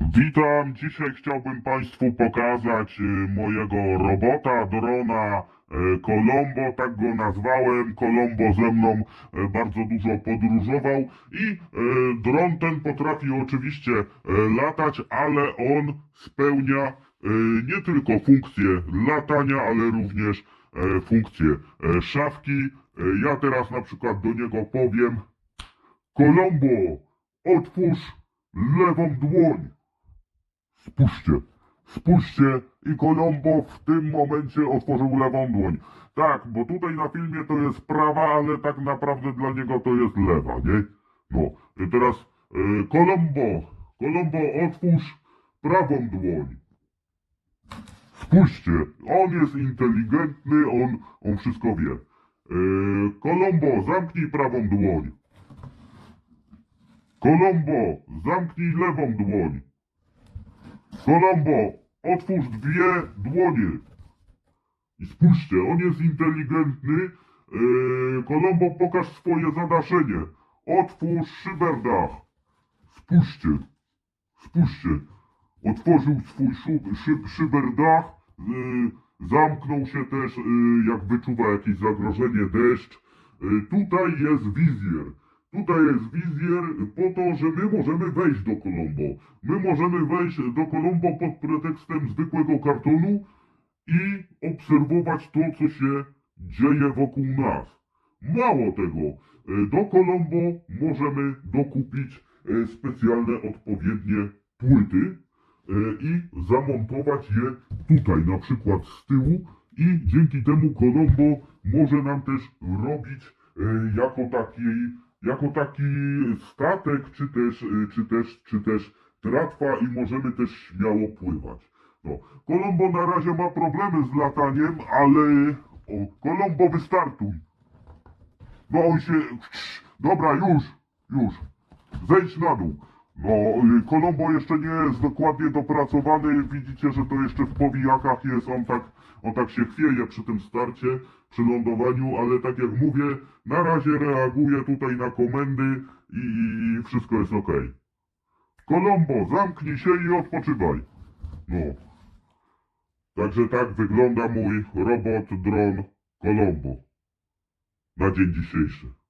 Witam, dzisiaj chciałbym Państwu pokazać y, mojego robota, drona y, Colombo, tak go nazwałem. Colombo ze mną y, bardzo dużo podróżował i y, dron ten potrafi oczywiście latać, ale on spełnia nie tylko funkcję latania, ale również funkcję szafki. Ja teraz na przykład do niego powiem Colombo, otwórz lewą dłoń. Spójrzcie, spójrzcie i Colombo w tym momencie otworzył lewą dłoń. Tak, bo tutaj na filmie to jest prawa, ale tak naprawdę dla niego to jest lewa, nie? No, i teraz y, Colombo, Colombo otwórz prawą dłoń. Spójrzcie, on jest inteligentny, on, on wszystko wie. Y, Colombo, zamknij prawą dłoń. Colombo, zamknij lewą dłoń. Colombo, otwórz dwie dłonie. I spójrzcie, on jest inteligentny. Eee, Colombo, pokaż swoje zadaszenie. Otwórz szyberdach. Spójrzcie, spójrzcie. Otworzył swój szyb, szyberdach. Eee, zamknął się też, eee, jak wyczuwa jakieś zagrożenie, deszcz. Eee, tutaj jest wizjer. Tutaj jest wizjer po to, że my możemy wejść do Colombo. My możemy wejść do Colombo pod pretekstem zwykłego kartonu i obserwować to, co się dzieje wokół nas. Mało tego, e, do Colombo możemy dokupić e, specjalne odpowiednie płyty e, i zamontować je tutaj, na przykład z tyłu i dzięki temu Colombo może nam też robić jako taki, jako taki statek, czy też, e, czy też, czy też tratwa i możemy też śmiało pływać. No, Colombo na razie ma problemy z lataniem, ale o, Colombo wystartuj. No on się, dobra już, już, zejdź na dół. No, y, Colombo jeszcze nie jest dokładnie dopracowany, widzicie, że to jeszcze w powijakach jest, on tak, on tak się chwieje przy tym starcie, przy lądowaniu, ale tak jak mówię, na razie reaguje tutaj na komendy i, i, wszystko jest ok. Colombo, zamknij się i odpoczywaj. No. Także tak wygląda mój robot dron Colombo na dzień dzisiejszy.